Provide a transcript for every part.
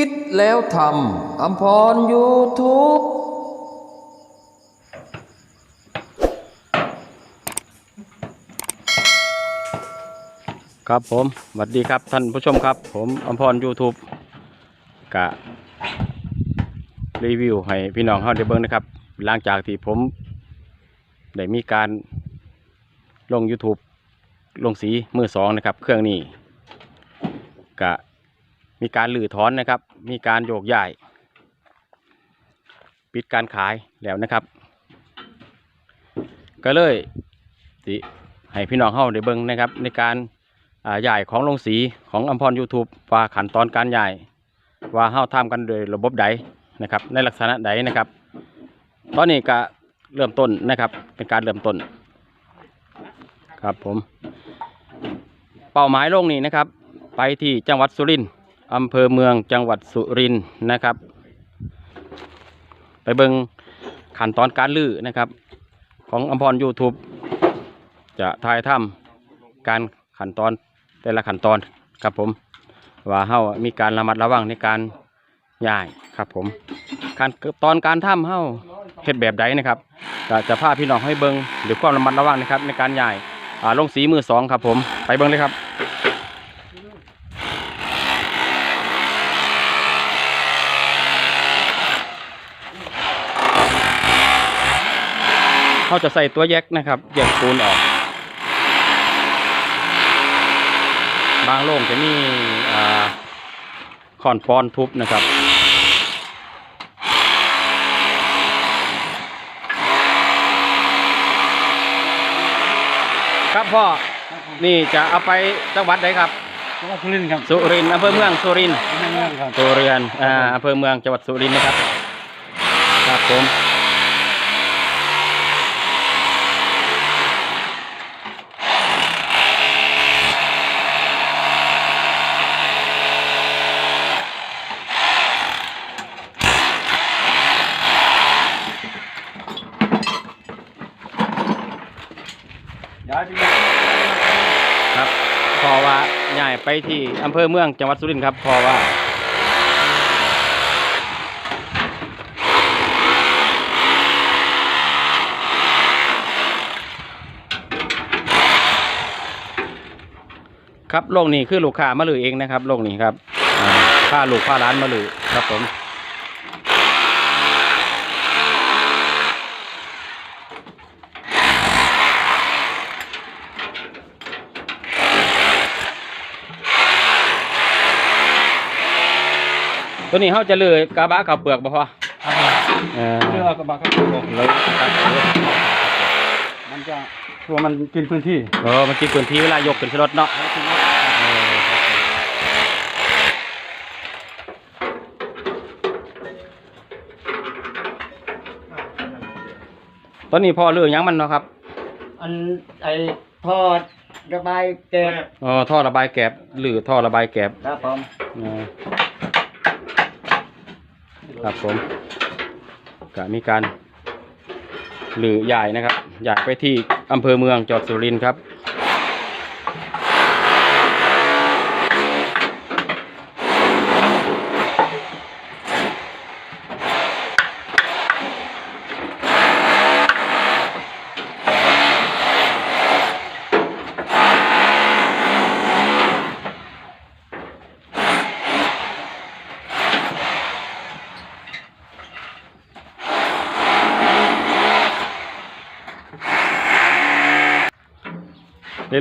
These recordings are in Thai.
คิดแล้วทำอัมพรยูทูบครับผมสวัสดีครับท่านผู้ชมครับ ผมอมพร YouTube กะรีวิวให้พี่น้องเฮาได้เบิ่งนะครับ หลังจากที่ผมได้มีการลง YouTube ลงสีมือสองนะครับ เครื่องนี้กะมีการลื้อถอนนะครับ มีการโยกย้าย ปิดการขายแล้วนะครับ ก็เลยสิให้พี่น้องเฮาได้เบิ่งนะครับ ในการใหญ่ของลงสีของอัมพร YouTube ว่าขั้นตอนการใหญ่ว่าเฮาทำกันโดยระบบใดนะครับ ในลักษณะใดนะครับ ตอนนี้ก็เริ่มต้นนะครับ เป็นการเริ่มต้น ครับผม เป้าหมายลงนี้นะครับ ไปที่จังหวัดสุรินทร์ อำเภอเมืองจังหวัดสุรินทร์นะครับ ไปเบิงขั้นตอนการลื้อนะครับ ของอัมพร YouTube จะถ่ายทำการขั้นตอนแต่ละขั้นตอนครับผม ว่าเฮามีการระมัดระวังในการย้ายครับผมการตอนการทำเฮาเฮ็ดแบบใดนะครับจะพาพี่น้องให้เบิงหรือความระมัดระวังนะครับในการย้ายอ่าลงสีมือสองครับผมไปเบิงเลยครับ เขาจะใส่ตัวแยกนะครับแยกปูนออก บางโล่งจะมีอ่าคอนปอนทุบนะครับครับพ่อ นี่จะเอาไปจังหวัดใดครับ จังหวัดสุรินทร์ครับ สุรินทร์อำเภอเมืองสุรินทร์เมืองครับสุรินทร์อ่าอำเภอเมืองจังหวัดสุรินทร์นะครับ ครับผม ย้ายไป ครับเพอว่าย้ายไป ที่อำเภอเมืองจังหวัดสุรินทร์ครับเพอว่า ครับโลกนี้คือลูกค้ามาลือเองนะครับโลกนี้ครับผ้าค่าลูกค้าร้านมาลือครับผม ตัวนี้เขาจะลือกระบะขับเปลือกบ่พอเออเรือกระบะครับผมเลยครับมันจะตัวมันกินพื้นที่เออมันกินพื้นที่เวลายกขึ้นรถเนาะเออครับผมตอนนี้พ่อเรื่องยังมันเนาะครับ อันไอทอดระบายแกบอ๋อท่อระบายแกบหรือท่อระบายแกบครับผมอ๋อ ครับผมก็มีการหรือใหญ่นะครับใหญ่ไปที่อำเภอเมืองจังหวัดสุรินทร์ครับ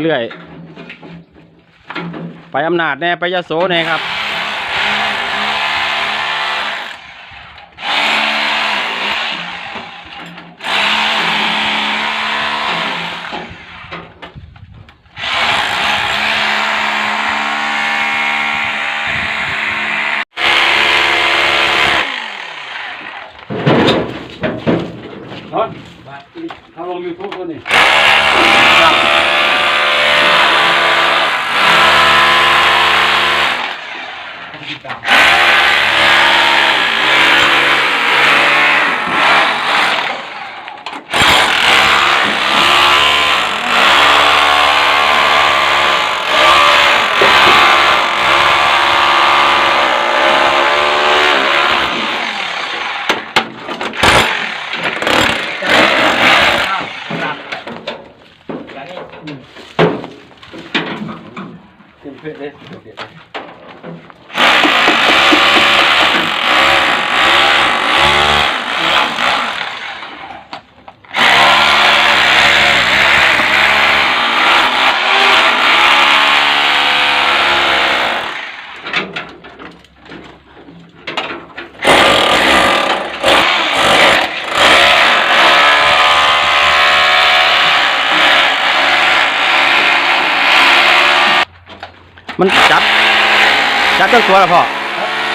เรื่อยๆ ไปอำนาจแน่ไปยโสแน่ครับ นอนเขาลงยูทูบตัวนี้ ค ขึ้นเพื่อเลย มันจับ จับ ตั้งตัวแล้วพ่อ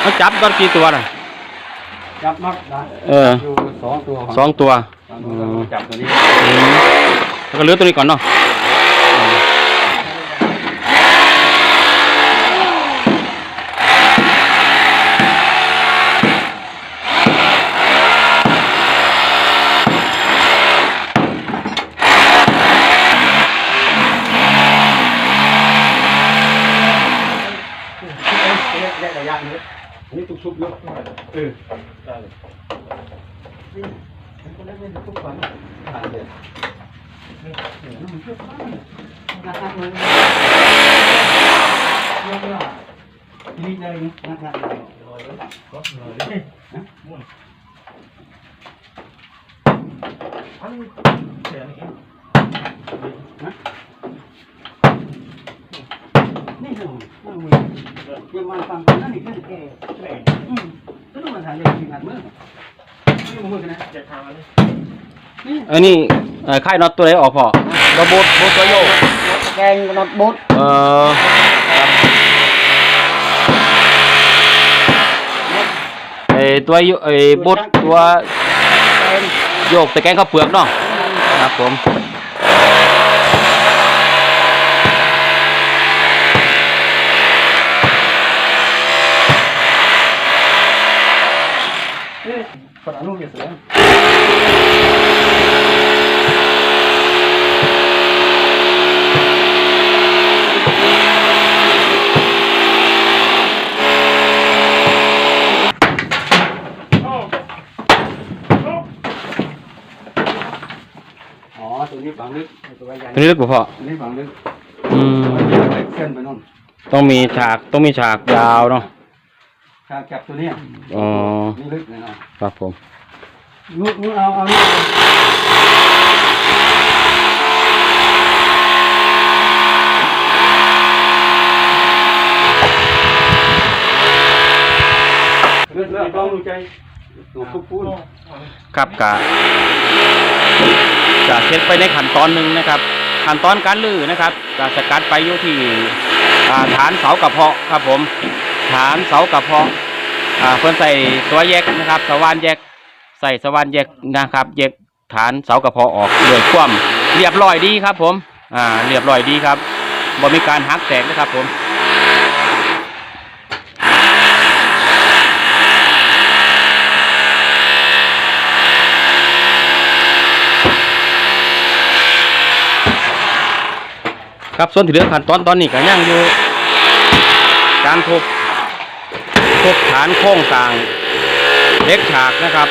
มันจับตอนกี่ตัวน่ะ จับมักนะเอออยู่สองตัวสองตัวสองตัวจับตัวนี้อืมแล้วก็เหลือตัวนี้ก่อนเนาะ đi đây ngặt ngặt rồi đấy có người đấy muốn ăn để này นี่ดูมันมีเดี๋ยวมันฟังนั่นนี่ก็แก่แก่อืมก็ต้องมาถ่ายเลยงานเมื่อ นี่มือกันนะจะทำอะไรอันนี้เอ่อค่ายน็อตตัวไหนออกพ่อระบบโบตัวโยกแกงนอดบดเอ่อไอตัวโยไอบดตัวโยกตะแกรงข้าวเปลือกเนาะครับผม para nubia se ven. Đó, tôi đi bằng nước, tôi bay ตัว dài. นี้ลึกกว่าพ่อ Đi bằng nước. อืม Tôi bay dài, chân bên non. ต้องมีฉากต้องมีฉากยาวเนาะ ถ้าแก็บตัวเนี้ยอ๋อนี่ลึกเลยนะ ครับผมนู่นนู่นเอาเอานี่เลือดเลือดต้องดูใจตัวคุกพูนครับกะจะเช็ดไปในขั้นตอนหนึ่งนะครับ ขั้นตอนการลื้อนะครับจะสกัดไปอยู่ที่อ่าฐานเสากระเพาะครับผม ฐานเสากระพาะอ่าเพื่อนใส่ตัวแยกนะครับสว่านแยกใส่สว่านแยกนะครับแยกฐานเสากระพาะออกเลยคว่ำเรียบร้อยดีครับ ผมอ่าเรียบร้อยดีครับบ่มีการหักแตกนะครับผมครับส่วนที่เหลือขั้นตอนตอนนี้ก็ยังอยู่การทบ ทบฐานโค้งต่างเล็กฉากนะครับ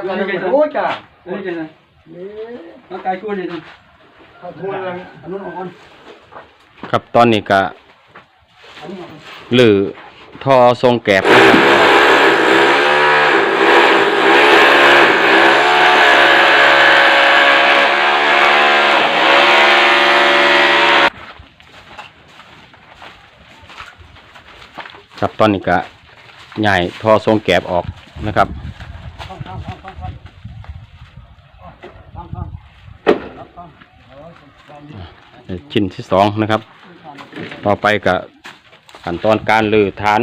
อ๋อประกันรู้จ้ะนี่จะไงร่างกายช่วยดิขอบคุณลังอันนู้นออกก่อนครับตอนนี้ก็อันนี้ออกหรือทอทรงแกบนะครับครับตอนนี้ก็ใหญ่ทอทรงแกบออกนะครับ ชิ้นที่สองนะครับ ต่อไปกับขั้นตอนการลือฐาน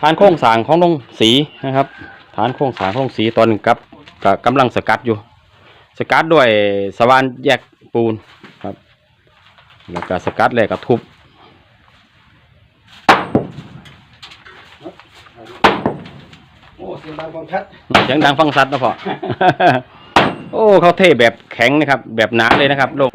ฐานโครงสางของลงสีนะครับ ฐานโครงสร้างของสีตอนกับกับกำลังสกัดอยู่ สกัดด้วยสว่านแยกปูนครับ แล้วก็สกัดแหล้วก็ทุบโอ้เสียงดังฟังชัดเสียงดังฟังชัดนะพ่อ โอ้เขาเท่แบบแข็งนะครับ แบบหนาเลยนะครับลง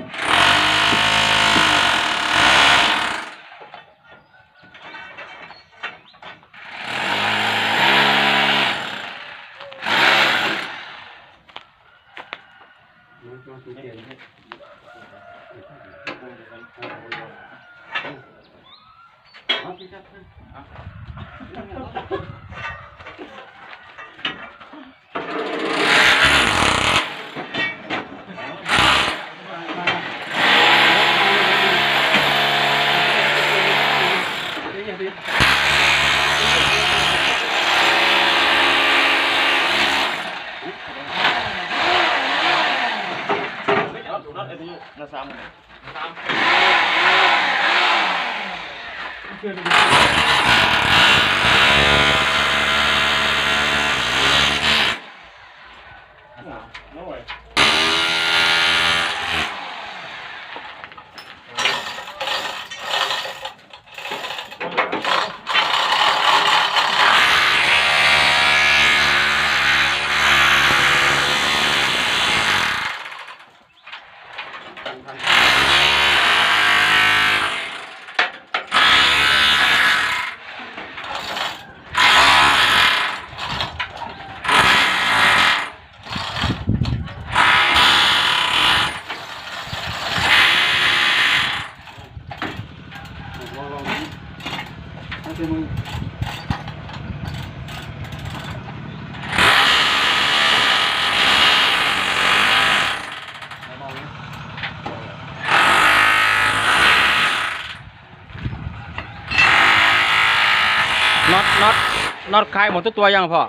น็อตคลายหมดทุกตัวยังพ่อ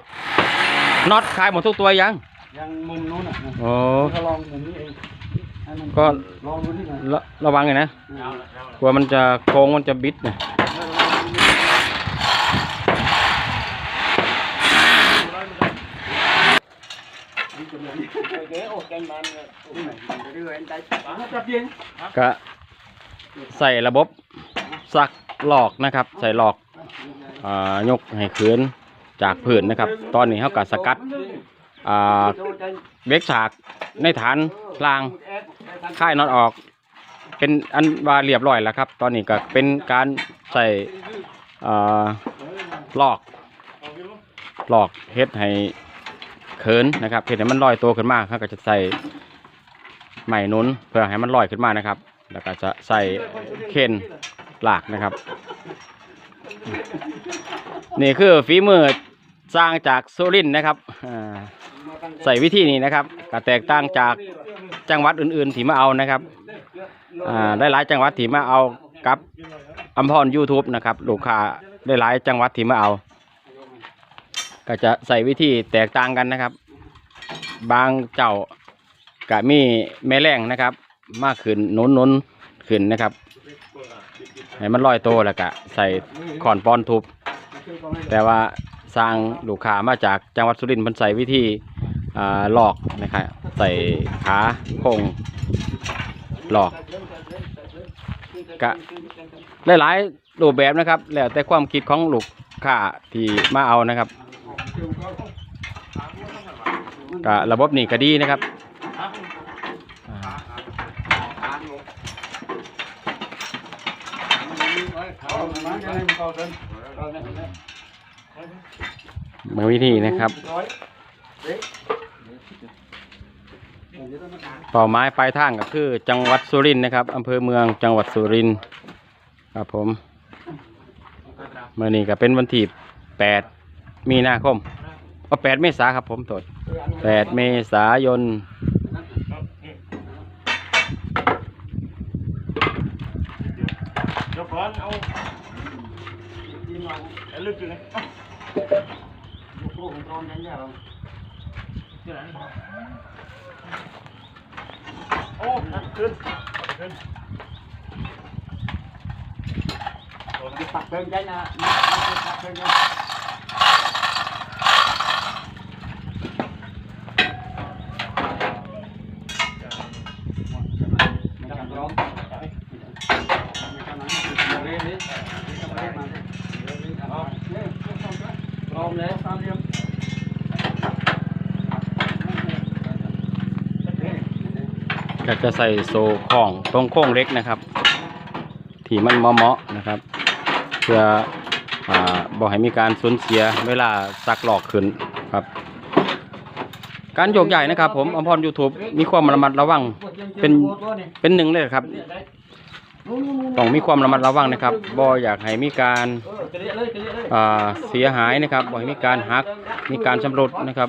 น็อตคลายหมดทุกตัวยังยังมุมนู้นอะโอ้ก็ลองมุมนี้เองให้มันก็ลองดูที่ไหนระระวังเลยนะกลัวมันจะโค้งมันจะบิดนะจับเย็นก็ใส่ระบบซักหลอกนะครับ ใส่หลอกอ่ายกให้คืน จากผืนนะครับ ตอนนี้เขากัสกัดเบรกฉากในฐานล่างค่ายน็อตออก เป็นอันว่าเรียบร้อยแล้วครับ ตอนนี้ก็เป็นการใส่อ่าลอกลอกเฮ็ดให้เขินนะครับเฮ็ดให้มันลอยตัวขึ้นมาเขาก็จะใส่ไม้นุนเพื่อให้มันลอยขึ้นมานะครับ แล้วก็จะใส่เคนหลากนะครับ นี่คือฝีมือ สร้างจากสุรินทร์นะครับใส่วิธีนี้นะครับก็แตกต่างจากจังหวัดอื่นๆที่มาเอานะครับได้หลายจังหวัดที่มาเอากับอัมพร YouTube นะครับลูกค้าได้หลายจังหวัดที่มาเอา ก็จะใส่วิธีแตกต่างกันนะครับ บางเจ้าก็มีแม่แรงนะครับ มากขึ้นนุนนุนขึ้นนะครับให้มันลอยโตแล้วก็ใส่ขอนปอนทุบ แต่ว่า สร้างลูกค้ามาจากจังหวัดสุรินทร์เพิ่นใส่วิธีหลอกนะครับใส่ขาโคงหลอกกะหลายๆรูปแบบนะครับ แล้วแต่ความคิดของลูกค้าที่มาเอานะครับกะระบบนี้ก็ดีนะครับอ่าเอา มาจะให้มันเข้าเดินเอาเนี่ยเนี่ยเมื่อวิธีนะครับร้อยเป้าหมายปลายทางก็คือ จังหวัดสุรินทร์นะครับอำเภอเมืองจังหวัดสุรินทร์ครับผมเมื่อนี้ก็เป็นวันที่แปดมีนาคมก็แปดเมษาครับผมโทษแปดเมษายนเดี๋ยวก่อนเอาเอาลึกอยู่เลย โอ้ขึ้นขึ้นตักเดินใจนะตักเดินใจพร้อมแล้วสามเหลี่ยม ก็จะใส่โซ่ของตรงโค้งเล็กนะครับที่มันเหมาะๆนะครับ เพื่ออบอกให้มีการสูญเสียเวลาซักหลอกขึ้นครับ การโยกใหญ่นะครับ ผมอมพรยูทูบมีความระมัดระวังเป็นเป็นหนึ่งเลยครับต้องมีความระมัดระวังนะครับบ่อยากให้มีการาเสียหายนะครับบ่ให้มีการหักมีการชำรุดนะครับ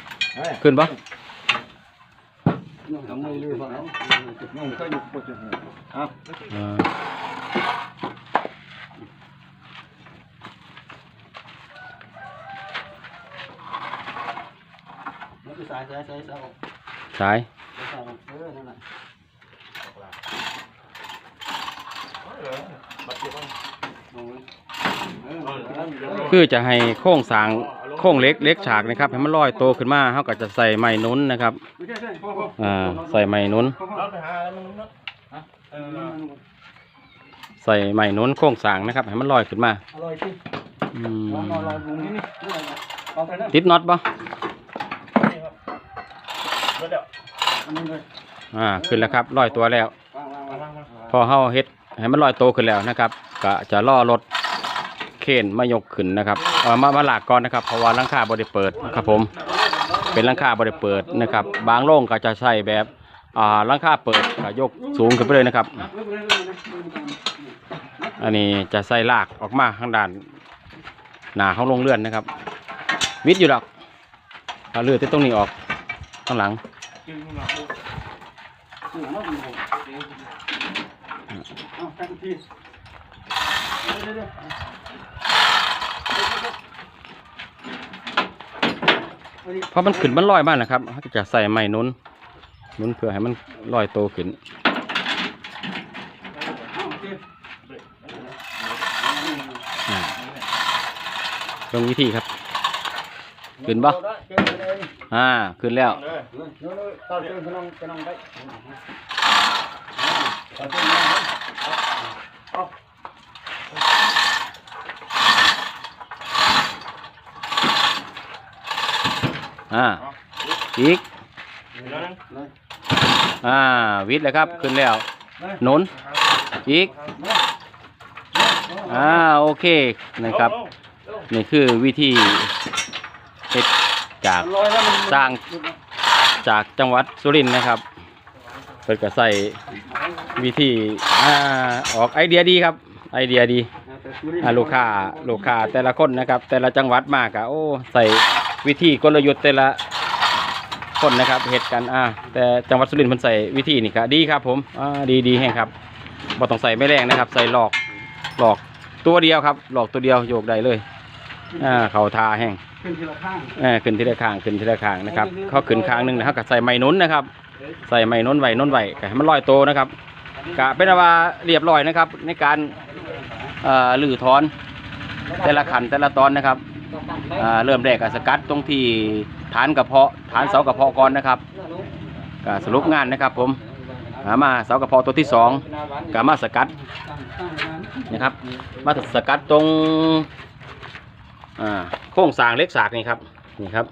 ใส่ไม้หนุนโค้งส โค้งเล็กเล็กฉากนะครับให้มันลอยโตขึ้นมาเขาก็จะใส่ไม้นุ้นนะครับอ่าใส่ไม้นุ้น ใส่ไม้นุ้นโค้งสางนะครับให้มันลอยขึ้นมาติดน็อตปะอ่าขึ้นแล้วครับลอยตัวแล้ว พอเข้าเฮ็ดให้มันลอยโตขึ้นแล้วนะครับ ก็จะล่อรถ เข็นมายกขึ้นนะครับเออมามาลากก่อนนะครับ เพราะว่าหลังคาบ่ได้เปิดครับผม เป็นหลังคาบ่ได้เปิดนะครับ บางโรงก็จะใช้แบบอ่าหลังคาเปิดก็ยกสูงขึ้นไปเลยนะครับ อันนี้จะใส่ลากออกมาข้างด้านหน้าของโรงเรือนนะครับ วิดอยู่ดอกเอาเลือดที่ตรงนี้ออกข้างหลังเอาตั้งทียว เพราะมันขึ้นมันลอยมากนะครับเขาจะใส่ไม้นุนนุนเพื่อให้มันลอยโตขึ้นเอาโอเคอ่าลงวิธีครับ ขึ้นปะอ่า ขึ้นแล้วอเติมขนมขนมได้ต่อเติมเอา อ่าอีกอ่าวิทย์เลยครับขึ้นแล้วหนุนอีกอ่าโอเคนะครับ นี่คือวิธีเฮ็ดจากสร้างจากจังหวัดสุรินทร์นะครับเปิดก็ใส่วิธีอ่าออกไอเดียดีครับ ไอเดียดีอ่าลูกค้าลูกค้าแต่ละคนนะครับ แต่ละจังหวัดมากอะโอ้ใส่ วิธีกลยุทธ์แต่ละคนนะครับเหตุกันอ่าแต่จังหวัดสุรินทร์มันใส่วิธีนี่ครับดีครับผมอ่าดีดีแห้งครับบ่ต้องใส่ไม่แรงนะครับ ใส่หลอกหลอกตัวเดียวครับ หลอกตัวเดียวโยกได้เลยอ่าเขาทาแห้งขึ้นทีละข้างเออขึ้นทีละข้างขึ้นทีละข้างนะครับเขาขึ้นข้างหนึงนะครับก็ใส่ไม้หนุนนะครับ ใส่ไม้หนุนไว้หนุนไว้ก็ให้มันลอยโตนะครับกะเป็นว่าเรียบร้อยนะครับ ในการเอ่อลื้อถอนแต่ละขันแต่ละตอนนะครับอ่า เริ่มแรกก็สกัดตรงที่ฐานกระเพาะฐานเสากระเพาะก่อนนะครับก็สรุปงานนะครับ ผมมาเสากระเพาะตัวที่สองก็มาสกัดนะครับ มาสกัดตรงโค้งสางเล็กสากนี่ครับนี่ครับ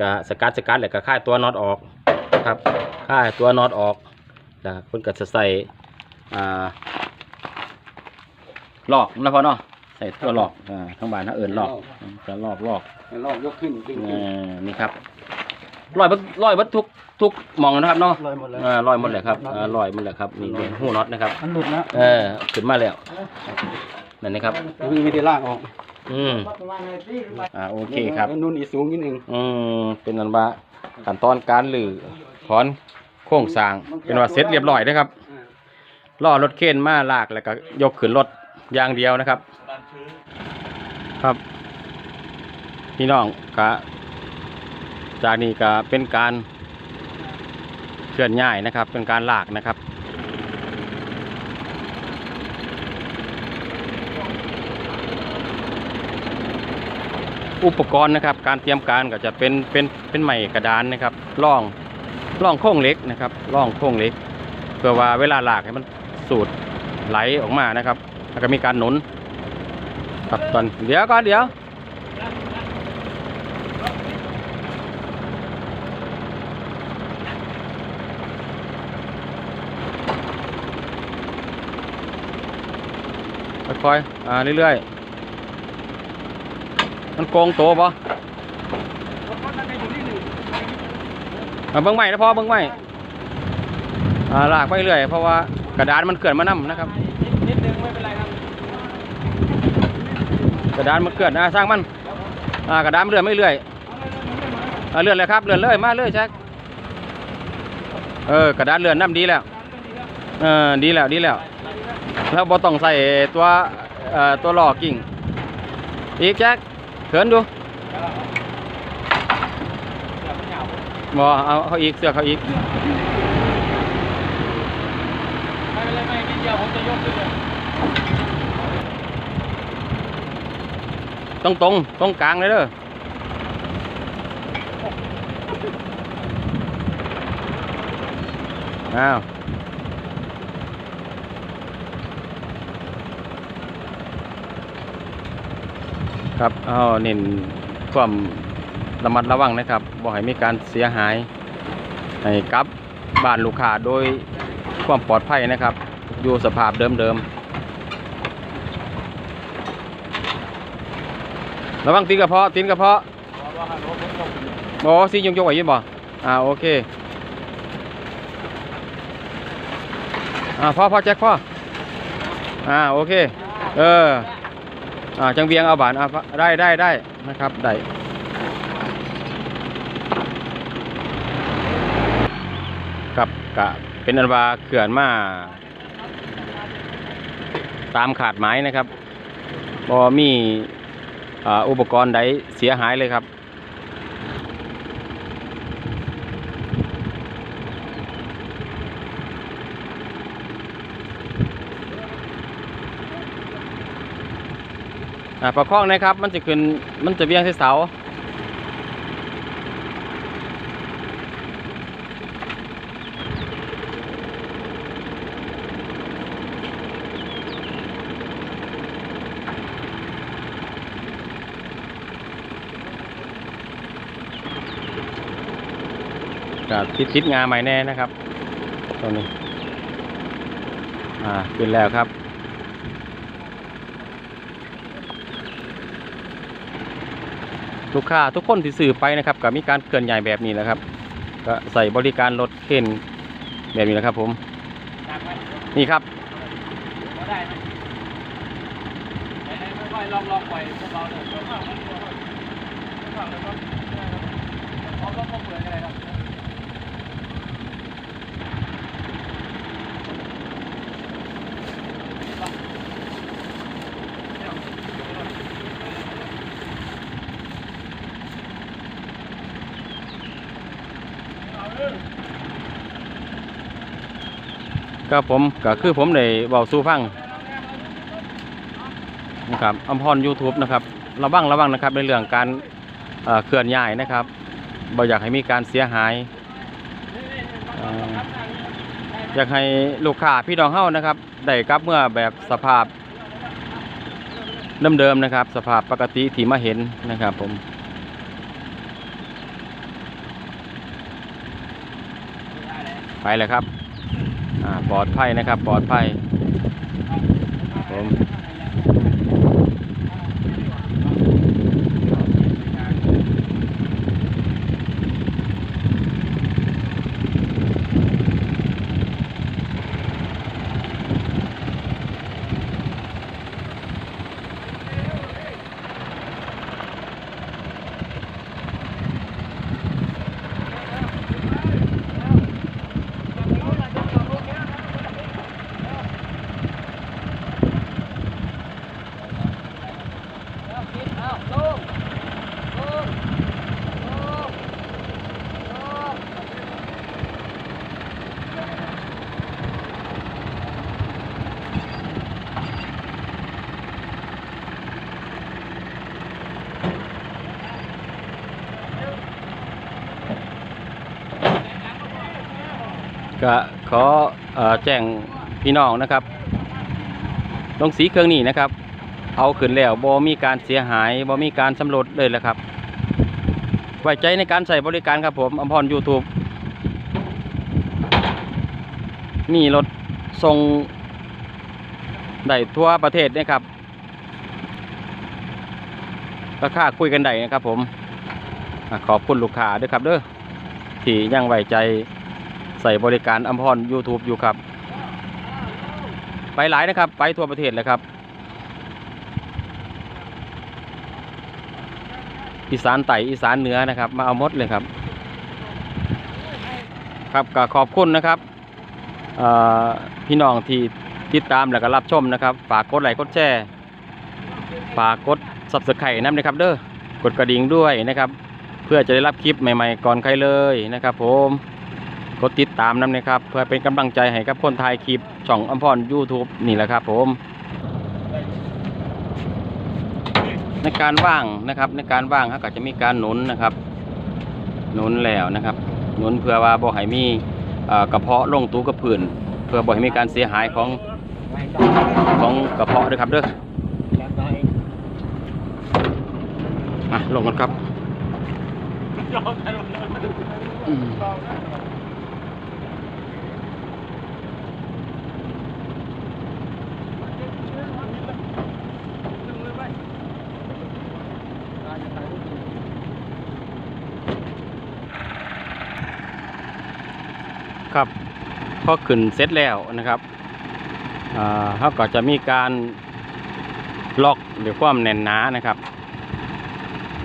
ก็สกัดสกัดแล้วก็ค่ายตัวน็อตออกครับค่ายตัวน็อตออกแล้วคุณก็จะใส่ลอกนะพ่อเนาะ ใส่ตัวหลอกอ่าทั้งบานทั้งเอิญหลอกจะลอกลอกลอกยกขึ้นขึ้นอ่านี่ครับลอยเบัดลอยเบัดทุกทุกหมองนะครับเนาะลอยหมดเลยอ่าลอยหมดเลยครับอ่าลอยหมดเลยครับนี่เป็นหูน็อตนะครับมันหลุดแล้วเออขึ้นมาแล้วนั่นนะครับมีไม่ได้ลากออกอืมอ่าโอเคครับนุ่นอีสูงนิดนึงอืมเป็นนันว่าขั้นตอนการหรือถอนโครงสร้างเป็นว่าเสร็จเรียบร้อยนะครับล่อรถเข็นมาลากแล้วก็ยกขึ้นรถอย่างเดียวนะครับร้านซื้อ ครับ พี่น้องกะจากนี้ก็เป็นการเคลื่อนย้ายนะครับ เป็นการลากนะครับอุปกรณ์นะครับ การเตรียมการก็จะเป็นเป็นเป็นไม้กระดานนะครับล่องล่องโค้งเล็กนะครับล่องโค้งเล็ก เพื่อว่าเวลาลากให้มันสูดไหลออกมานะครับ แล้วก็มีการหนุน ครับตอนเดี๋ยวก่อนเดี๋ยวค่อยๆอ่าเรื่อยๆ มันโกงโตปะเอาเบิ้งใหม่นะพอเบิ้งใหม่อ่าลากไปเรื่อยเพราะว่ากระดานมันเกิดมานํนะครับ นิดนึงไม่เป็นไรครับ กระดานมันเกิดนะสร้างมันอ่ากระดานเลื่อนไม่เรื่อยอ่าเลื่อนเลยครับเลื่อนเลยมาเลยแจ็คเออกระดานเลื่อนน้ำดีแล้วเออดีแล้วดีแล้ว แล้วบ่ต้องใส่ตัวเอ่อตัวหลอกกิ่ง อีกแจ็คเขินดูบ่เอาเขาอีกเสือเขาอีก ไม่เป็นไรไม่นิดเดียวผมจะยกขึ้นเลย ตรงตรงตรงกลางเลยเด้ออ้าวครับเอาเน้นความระมัดระวังนะครับบ่ให้มีการเสียหาย ให้กับบ้านลูกค้าโดยความปลอดภัยนะครับ อยู่สภาพเดิมๆ ระวังตีนกระเพาะตีนกระเพาะโอ้ซียงยกไหวอยินบ่อ่าโอเคอ่าพ่อพ่อแจ็คพ่ออ่าโอเค เอออ่าจังเวียงเอาบานอ่าได้ได้ได้นะครับได้กับกะเป็นอันว่าเขื่อนมา ตามขาดหมายนะครับบ่มีอ่า อุปกรณ์ใดเสียหายเลยครับอ่าประคองนะครับมันจะขึ้นมันจะเบี่ยงที่เสา กับทิศทิศงาใหม่แน่นะครับตรงนี้ อ่าขึ้นแล้วครับ ลูกค้าทุกคนที่ซื้อไปนะครับก็มีการเคลื่อนย้ายแบบนี้แหละครับ ก็ใส่บริการรถเข็นแบบนี้แหละครับ ผมดักไว้นี่ครับพอได้ไหมไหนๆค่อยๆลองลองปพวกเราเลยค่อยๆค่อยๆค่อยๆแล้วก็ได้ครับเอาลองลองเปิดกันเลย ครับก็ผมก็คือผมได้เบาสู่ฟังนะครับอมพร YouTube นะครับระวังระวังนะครับในเรื่องการเอ่อเคลื่อนย้ายนะครับบ่อยากให้มีการเสียหายอยากให้ลูกค้าพี่น้องเฮานะครับได้กลับเมื่อแบบสภาพเดิมๆนะครับ สภาพปกติที่มาเห็นนะครับผมไปเลยครับ ปลอดภัยนะครับ ปลอดภัยผม ก็ขออแจ้งพี่น้องนะครับ ลงสีเครื่องนี้นะครับ เอาขึ้นแล้วบ่มีการเสียหายบ่มีการสำรวจเลยแหละครับ ไว้ใจในการใช้บริการครับผมอมพร YouTube มีรถส่งได้ทั่วประเทศนะครับราคาคุยกันได้นะครับผมขอบคุณลูกค้าด้วยครับเด้อที่ยังไว้ใจ ส่บริการอมพร YouTube อยู่ครับ ไปหลายนะครับ ไปทั่วประเทศเลยครับ อีสานไต่อีสานเหนือนะครับ มาเอามดเลยครับ ครับก็ขอบคุณนะครับพี่น้องที่ติดตามแล้วก็รับชมนะครับ ฝากกดไลค์กดแชร์ฝากกด subscribe น้ำนะครับ เด้อกดกระดิ่งด้วยนะครับ เพื่อจะได้รับคลิปใหม่ ๆ ก่อนใครเลยนะครับ ผม กดติดตามน้ำนะครับ เพื่อเป็นกำลังใจให้กับคนถ่ายคลิปช่องอัมพร YouTube นี่แหละครับ ผม ในการว่างนะครับ ในการว่างเขาก็จะมีการหนุนนะครับ หนุนแล้วนะครับ หนุนเพื่อว่าบ่ให้มีเอ่อกระเพาะลงตู้กระพื้นเพื่อบ่ให้มีการเสียหายของของกระเพาะด้วยครับเด้อมาลงกันครับ ครับพอขึ้นเสร็จแล้วนะครับเขาก็จะมีการล็อกหรือความแน่นหนานะครับ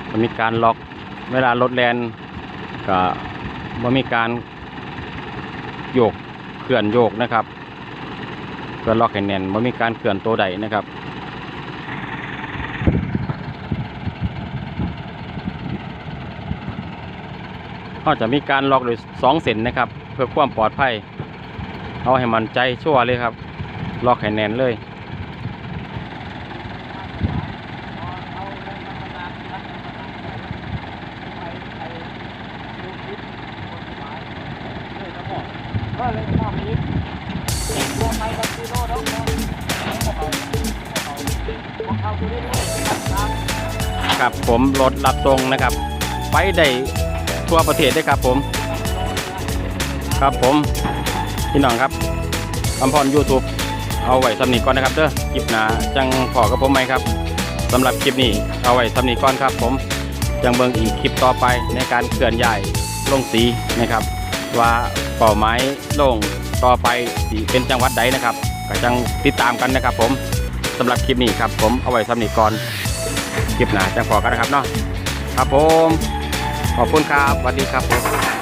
จะมีการล็อกเวลารถแลนก็บ่มีการโยกเคลื่อนโยกนะครับเพื่อล็อกให้แน่นบ่มีการเคลื่อนตัวใดนะครับก็จะมีการล็อกโดยสองเส้นนะครับ เพื่อความปลอดภัย เอาให้มันใจชั่วเลยครับล็อกให้แน่นเลย ครับผมรถรับส่งนะครับ ไปได้ทั่วประเทศได้ครับผม ครับผมพี่น้องครับอมพร YouTube เอาไว้สำนีก่อนนะครับเด้อคลิปหนาจังพอกับผมไหมครับสำหรับคลิปนี้เอาไว้สำนีก่อนครับ ผมจังเบิงอีกคลิปต่อไปในการเคลื่อนย้ายลงสีนะครับ ว่าเป้าหมายลงต่อไปสีเป็นจังหวัดใดนะครับก็จังติดตามกันนะครับ ผมสำหรับคลิปนี้ครับ ผมเอาไว้สำนีก่อนคลิปหนาจังพอกันนะครับเนาะครับผมขอบคุณครับสวัสดีครับผม